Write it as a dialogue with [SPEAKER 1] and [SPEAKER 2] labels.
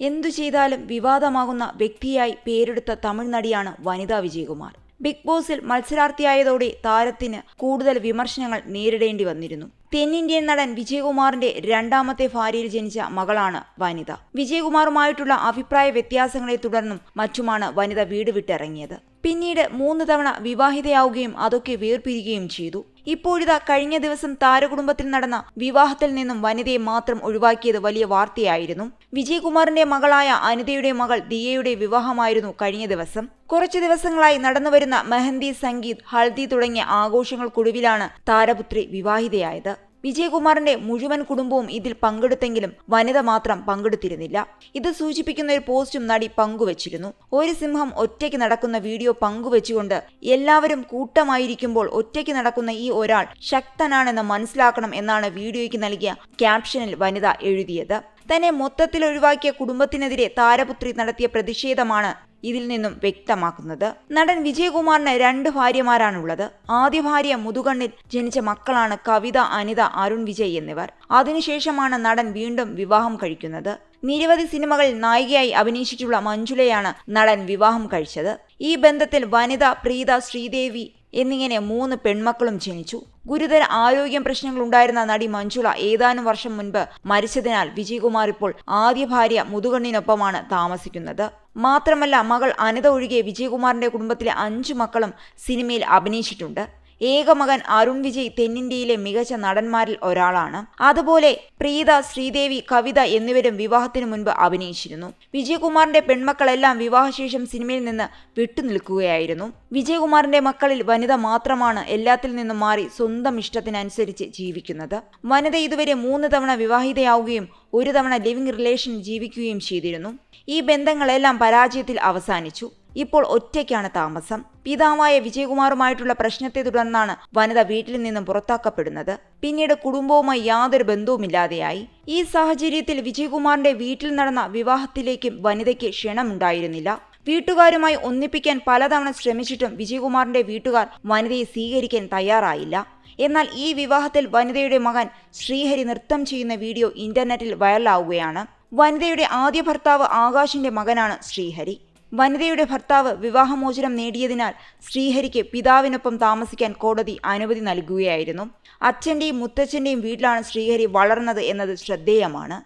[SPEAKER 1] എന്തു ചെയ്താലും വിവാദമാകുന്ന വ്യക്തിയായി പേരെടുത്ത തമിഴ് നടിയാണ് വനിതാ വിജയകുമാർ. ബിഗ് ബോസിൽ മത്സരാർത്ഥിയായതോടെ താരത്തിന് കൂടുതൽ വിമർശനങ്ങൾ നേരിടേണ്ടി വന്നിരുന്നു. തെന്നിന്ത്യൻ നടൻ വിജയകുമാറിന്റെ രണ്ടാമത്തെ ഭാര്യയിൽ ജനിച്ച മകളാണ് വനിത. വിജയകുമാറുമായിട്ടുള്ള അഭിപ്രായ വ്യത്യാസങ്ങളെ തുടർന്നും മറ്റുമാണ് വനിത വീട് വിട്ടിറങ്ങിയത്. പിന്നീട് മൂന്ന് തവണ വിവാഹിതയാവുകയും അതൊക്കെ വേർപിരിയുകയും ചെയ്തു. ഇപ്പോഴിതാ കഴിഞ്ഞ ദിവസം താരകുടുംബത്തിൽ നടന്ന വിവാഹത്തിൽ നിന്നും വനിതയെ മാത്രം ഒഴിവാക്കിയത് വലിയ വാർത്തയായിരുന്നു. വിജയകുമാറിന്റെ മകളായ അനിതയുടെ മകൾ ദിയയുടെ വിവാഹമായിരുന്നു കഴിഞ്ഞ ദിവസം. കുറച്ചു ദിവസങ്ങളായി നടന്നുവരുന്ന മെഹന്തി സംഗീത് ഹൽദി തുടങ്ങിയ ആഘോഷങ്ങൾക്കൊടുവിലാണ് താരപുത്രി വിവാഹിതയായത്. വിജയകുമാറിന്റെ മുഴുവൻ കുടുംബവും ഇതിൽ പങ്കെടുത്തെങ്കിലും വനിത മാത്രം പങ്കെടുത്തിരുന്നില്ല. ഇത് സൂചിപ്പിക്കുന്ന ഒരു പോസ്റ്റും നടി പങ്കുവച്ചിരുന്നു. ഒരു സിംഹം ഒറ്റയ്ക്ക് നടക്കുന്ന വീഡിയോ പങ്കുവച്ചുകൊണ്ട് എല്ലാവരും കൂട്ടമായിരിക്കുമ്പോൾ ഒറ്റയ്ക്ക് നടക്കുന്ന ഈ ഒരാൾ ശക്തനാണെന്ന് മനസ്സിലാക്കണം എന്നാണ് വീഡിയോയ്ക്ക് നൽകിയ ക്യാപ്ഷനിൽ വനിത എഴുതിയത്. തന്നെ മൊത്തത്തിൽ ഒഴിവാക്കിയ കുടുംബത്തിനെതിരെ താരപുത്രി നടത്തിയ പ്രതിഷേധമാണ് ഇതിൽ നിന്നും വ്യക്തമാക്കുന്നത്. നടൻ വിജയകുമാറിന് രണ്ട് ഭാര്യമാരാണുള്ളത്. ആദ്യ ഭാര്യ മുതുകണ്ണിൽ ജനിച്ച മക്കളാണ് കവിത അനിത അരുൺ വിജയ് എന്നിവർ. അതിനുശേഷമാണ് നടൻ വീണ്ടും വിവാഹം കഴിക്കുന്നത്. നിരവധി സിനിമകളിൽ നായികയായി അഭിനയിച്ചിട്ടുള്ള മഞ്ജുലയാണ് നടൻ വിവാഹം കഴിച്ചത്. ഈ ബന്ധത്തിൽ വനിത പ്രീത ശ്രീദേവി എന്നിങ്ങനെ മൂന്ന് പെൺമക്കളും ജനിച്ചു. ഗുരുതര ആരോഗ്യം പ്രശ്നങ്ങളുണ്ടായിരുന്ന നടി മഞ്ജുള ഏതാനും വർഷം മുൻപ് മരിച്ചതിനാൽ വിജയകുമാർ ഇപ്പോൾ ആദ്യ ഭാര്യ മുതുകണ്ണിനൊപ്പമാണ് താമസിക്കുന്നത്. മാത്രമല്ല മകൾ അനിത ഒഴികെ വിജയകുമാറിന്റെ കുടുംബത്തിലെ അഞ്ചു മക്കളും സിനിമയിൽ അഭിനയിച്ചിട്ടുണ്ട്. ഏക മകൻ അരുൺ വിജയ് തെന്നിന്ത്യയിലെ മികച്ച നടന്മാരിൽ ഒരാളാണ്. അതുപോലെ പ്രീത ശ്രീദേവി കവിത എന്നിവരും വിവാഹത്തിനു മുൻപ് അഭിനയിച്ചിരുന്നു. വിജയകുമാറിന്റെ പെൺമക്കളെല്ലാം വിവാഹശേഷം സിനിമയിൽ നിന്ന് വിട്ടുനിൽക്കുകയായിരുന്നു. വിജയകുമാറിന്റെ മക്കളിൽ വനിത മാത്രമാണ് എല്ലാത്തിൽ നിന്നും മാറി സ്വന്തം ഇഷ്ടത്തിനനുസരിച്ച് ജീവിക്കുന്നത്. വനിത ഇതുവരെ മൂന്ന് തവണ വിവാഹിതയാവുകയും ഒരു തവണ ലിവിംഗ് റിലേഷൻ ജീവിക്കുകയും ചെയ്തിരുന്നു. ഈ ബന്ധങ്ങളെല്ലാം പരാജയത്തിൽ അവസാനിച്ചു. ഇപ്പോൾ ഒറ്റയ്ക്കാണ് താമസം. പിതാവായ വിജയകുമാറുമായിട്ടുള്ള പ്രശ്നത്തെ തുടർന്നാണ് വനിത വീട്ടിൽ നിന്നും പുറത്താക്കപ്പെടുന്നത്. പിന്നീട് കുടുംബവുമായി യാതൊരു ബന്ധവുമില്ലാതെയായി. ഈ സാഹചര്യത്തിൽ വിജയകുമാറിന്റെ വീട്ടിൽ നടന്ന വിവാഹത്തിലേക്കും വനിതയ്ക്ക് ക്ഷണമുണ്ടായിരുന്നില്ല. വീട്ടുകാരുമായി ഒന്നിപ്പിക്കാൻ പലതവണ ശ്രമിച്ചിട്ടും വിജയകുമാറിന്റെ വീട്ടുകാർ വനിതയെ സ്വീകരിക്കാൻ തയ്യാറായില്ല. എന്നാൽ ഈ വിവാഹത്തിൽ വനിതയുടെ മകൻ ശ്രീഹരി നൃത്തം ചെയ്യുന്ന വീഡിയോ ഇന്റർനെറ്റിൽ വൈറലാവുകയാണ്. വനിതയുടെ ആദ്യ ഭർത്താവ് ആകാശിന്റെ മകനാണ് ശ്രീഹരി. വനിതയുടെ ഭർത്താവ് വിവാഹമോചനം നേടിയതിനാൽ ശ്രീഹരിക്ക് പിതാവിനൊപ്പം താമസിക്കാൻ കോടതി അനുമതി നൽകുകയായിരുന്നു. അച്ഛന്റെയും മുത്തച്ഛന്റെയും വീട്ടിലാണ് ശ്രീഹരി വളർന്നത് എന്നത് ശ്രദ്ധേയമാണ്.